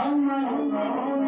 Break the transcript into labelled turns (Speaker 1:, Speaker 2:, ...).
Speaker 1: আমার